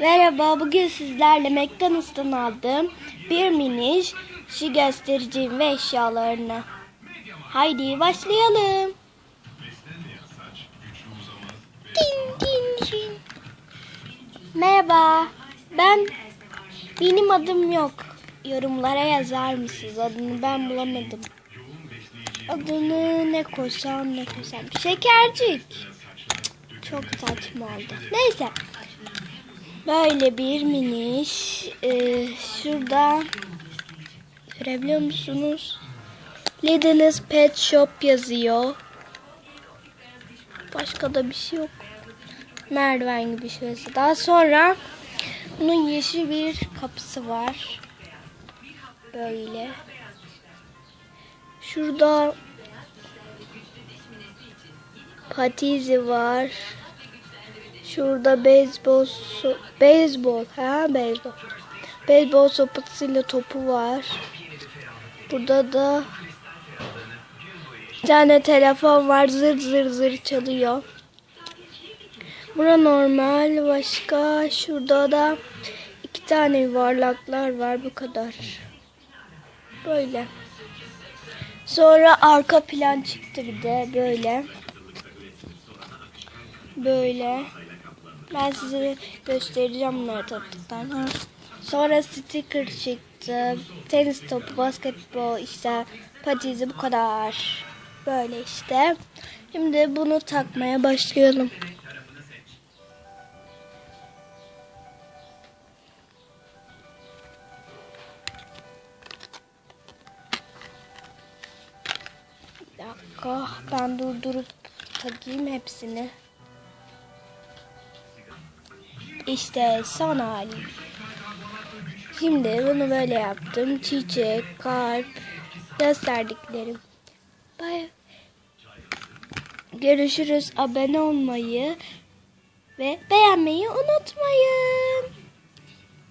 Merhaba, bugün sizlerle McDonald's'tan aldığım bir miniş şey göstereceğim ve eşyalarını. Haydi başlayalım. Din din din. Merhaba, ben benim adım yok. Yorumlara yazar mısınız? Adını ben bulamadım. Adını ne koysam ne koysam. Şekercik. Çok saçma oldu. Neyse. Böyle bir miniş. Ee, şurada görebiliyor musunuz? Lidl's Pet Shop yazıyor. Başka da bir şey yok. Merdiven gibi şurası. Daha sonra bunun yeşil bir kapısı var. Böyle. Şurada patizi var. Şurada beyzbol so beyzbol ha beyzbol. Beyzbol sopasıyla topu var. Burada da bir tane telefon var zır zır zır çalıyor. Bura normal. Başka şurada da iki tane yuvarlaklar var bu kadar. Böyle. Sonra arka plan çıktı bir de böyle. Böyle. Ben size göstereceğim bunları taptıktan sonra. Sonra sticker çıktı. Tenis topu, basketbol, işte patizi bu kadar. Böyle işte. Şimdi bunu takmaya başlayalım. Bir dakika ben durdurup takayım hepsini. İşte son hali. Şimdi bunu böyle yaptım. Çiçek, kalp, gösterdiklerim. Bye. Görüşürüz. Abone olmayı ve beğenmeyi unutmayın.